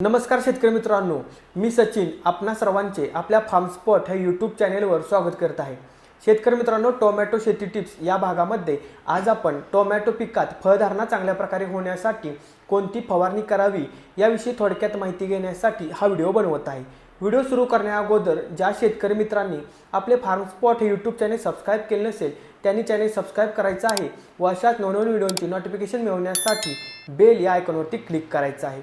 नमस्कार शेतकरी मित्रांनो मी सचिन आपणा सर्वांचे आपल्या फार्म स्पॉट ह्या यूट्यूब चॅनेलवर स्वागत करत आहे. शेतकरी मित्रांनो टोमॅटो शेती टिप्स या भागामध्ये आज आपण टोमॅटो पिकात फळधारणा चांगल्या प्रकारे होण्यासाठी कोणती फवारणी करावी याविषयी थोडक्यात माहिती घेण्यासाठी हा व्हिडिओ बनवत आहे. व्हिडिओ सुरू करण्याअगोदर ज्या शेतकरी मित्रांनी आपले फार्म स्पॉट हे यूट्यूब चॅनेल सबस्क्राईब केले नसेल त्यांनी चॅनेल सबस्क्राईब करायचं आहे व अशाच नवनवीन व्हिडिओंची नोटिफिकेशन मिळवण्यासाठी बेल या आयकॉनवरती क्लिक करायचं आहे.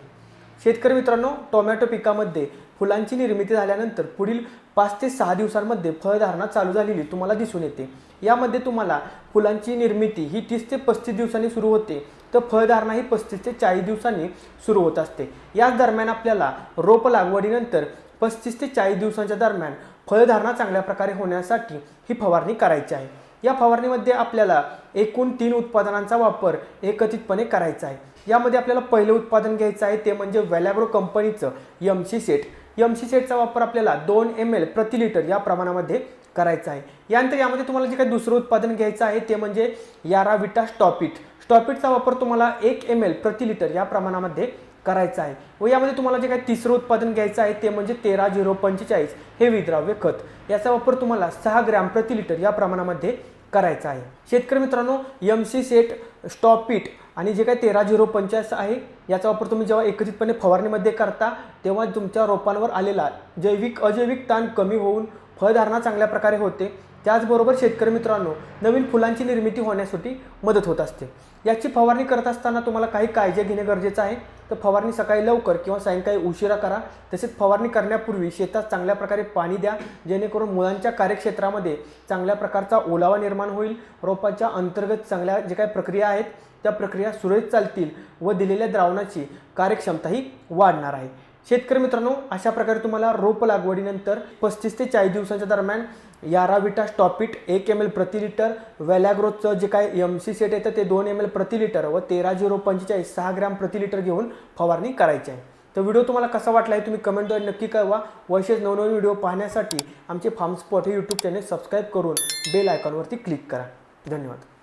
शेतकरी मित्रांनो टोमॅटो पिकामध्ये फुलांची निर्मिती झाल्यानंतर पुढील पाच ते सहा दिवसांमध्ये फळधारणा चालू झालेली तुम्हाला दिसून येते. यामध्ये तुम्हाला फुलांची निर्मिती ही तीस ते पस्तीस दिवसांनी सुरू होते तर फळधारणा ही पस्तीस ते चाळीस दिवसांनी सुरू होत असते. याच दरम्यान आपल्याला रोप लागवडीनंतर पस्तीस ते चाळीस दिवसांच्या दरम्यान फळधारणा चांगल्या प्रकारे होण्यासाठी ही फवारणी करायची आहे. या फवारणीमध्ये आपल्याला एकूण तीन उत्पादनांचा वापर एकत्रितपणे करायचा आहे. यामध्ये आपल्याला पहिलं उत्पादन घ्यायचं आहे ते म्हणजे व्हॅलॅग्रो कंपनीचं M C set M C सेटचा वापर आपल्याला दोन एम एल प्रति लिटर या प्रमाणामध्ये करायचं आहे. यानंतर यामध्ये तुम्हाला जे काही दुसरं उत्पादन घ्यायचं आहे ते म्हणजे यारा विटा स्टॉपिट स्टॉपिटचा वापर तुम्हाला एक एम एल प्रति लिटर या प्रमाणामध्ये करायचं आहे. व यामध्ये तुम्हाला जे काही तिसरं उत्पादन घ्यायचं आहे ते म्हणजे तेरा झिरो पंचेचाळीस हे विद्राव्य खत. याचा वापर तुम्हाला सहा ग्रॅम प्रति लिटर या प्रमाणामध्ये करायचा आहे. शेतकरी मित्रांनो एम सी सेट स्टॉपिट आणि जे काही तेरा झिरो पंचाळीस आहे याचा वापर तुम्ही जेव्हा एकत्रितपणे फवारणीमध्ये करता तेव्हा तुमच्या रोपांवर आलेला जैविक अजैविक ताण कमी होऊन फळधारणा चांगल्या प्रकारे होते. त्याचबरोबर शेतकरी मित्रांनो नवीन फुलांची निर्मिती होण्यासाठी मदत होत असते. याची फवारणी करत असताना तुम्हाला काही काळजी घेणे गरजेचं आहे. तर फवारणी सकाळी लवकर किंवा सायंकाळी उशिरा करा. तसेच फवारणी करण्यापूर्वी शेतात चांगल्या प्रकारे पाणी द्या. जेणेकरून मुलांच्या कार्यक्षेत्रामध्ये चांगल्या प्रकारचा ओलावा निर्माण होईल. रोपाच्या अंतर्गत चांगल्या जे काही प्रक्रिया आहेत त्या प्रक्रिया सुरळीत चालतील व दिलेल्या द्रावणाची कार्यक्षमताही वाढणार आहे. शेतकरी मित्रांनो अशा प्रकारे तुम्हाला रोप लागवडीनंतर पस्तीस ते चाळीस दिवसांच्या दरम्यान याराविटा स्टॉपिट एक एम एल प्रति लिटर व्हॅलॅग्रोचं जे काय एम सी सेट येतं ते दोन एम एल प्रति लिटर व तेरा झिरो पंचेचाळीस सहा ग्रॅम प्रति लिटर घेऊन फवारणी करायची आहे. तर व्हिडिओ तुम्हाला कसा वाटला आहे तुम्ही कमेंटद्वारे नक्की कळवा व असेच नवनवीन व्हिडिओ पाहण्यासाठी आमचे फार्म स्पॉट हे यूट्यूब चॅनल सबस्क्राईब करून बेल आयकॉनवरती क्लिक करा. धन्यवाद.